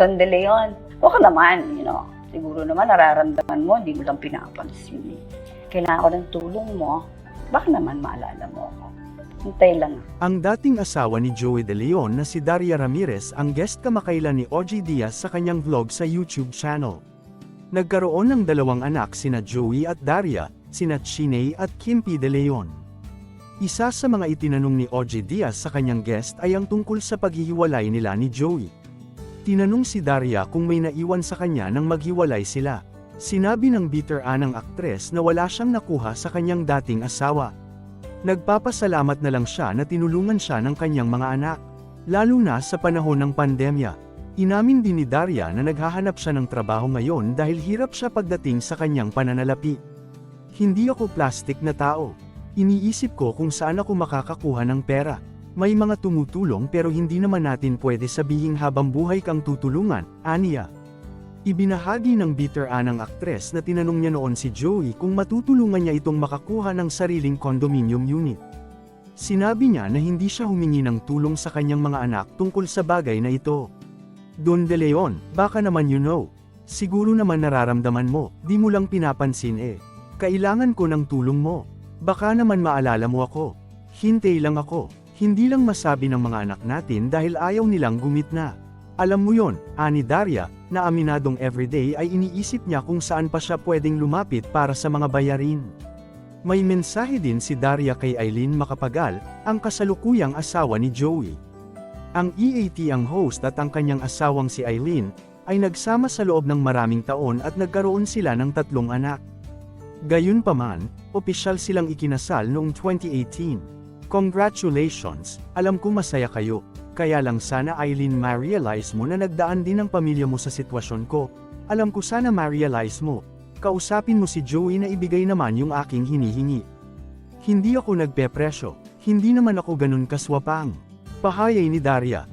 Don De Leon, baka naman, you know, siguro naman nararamdaman mo, hindi mo lang pinapansin. Kailangan ko ng tulong mo, baka naman maalala mo ako. Hintay lang. Ang dating asawa ni Joey De Leon na si Daria Ramirez ang guest kamakailan ni OG Diaz sa kanyang vlog sa YouTube channel. Nagkaroon ng dalawang anak sina Joey at Daria, sina Chiney at Kimpi De Leon. Isa sa mga itinanong ni OG Diaz sa kanyang guest ay ang tungkol sa paghihiwalay nila ni Joey. Tinanong si Daria kung may naiwan sa kanya nang maghiwalay sila. Sinabi ng bitter anang aktres na wala siyang nakuha sa kanyang dating asawa. Nagpapasalamat na lang siya na tinulungan siya ng kanyang mga anak. Lalo na sa panahon ng pandemya. Inamin din ni Daria na naghahanap siya ng trabaho ngayon dahil hirap siya pagdating sa kanyang pananalapi. Hindi ako plastic na tao. Iniisip ko kung saan ako makakakuha ng pera. May mga tumutulong pero hindi naman natin pwede sabihing habang buhay kang tutulungan, aniya. Ibinahagi ng bitter anang aktres na tinanong niya noon si Joey kung matutulungan niya itong makakuha ng sariling condominium unit. Sinabi niya na hindi siya humingi ng tulong sa kanyang mga anak tungkol sa bagay na ito. Don De Leon, baka naman you know. Siguro naman nararamdaman mo, di mo lang pinapansin eh. Kailangan ko ng tulong mo. Baka naman maalala mo ako. Hintay lang ako. Hindi lang masabi ng mga anak natin dahil ayaw nilang gumit na. Alam mo yon, ani Daria, na aminadong everyday ay iniisip niya kung saan pa siya pwedeng lumapit para sa mga bayarin. May mensahe din si Daria kay Eileen Makapagal, ang kasalukuyang asawa ni Joey. Ang EAT ang host at ang kanyang asawang si Eileen, ay nagsama sa loob ng maraming taon at nagkaroon sila ng tatlong anak. Gayunpaman, opisyal silang ikinasal noong 2018. Congratulations, alam ko masaya kayo. Kaya lang sana Eileen ma-realize mo na nagdaan din ang pamilya mo sa sitwasyon ko. Alam ko sana ma-realize mo. Kausapin mo si Joey na ibigay naman yung aking hinihingi. Hindi ako nagpepresyo, hindi naman ako ganun kaswapang. Pahayay ni Daria,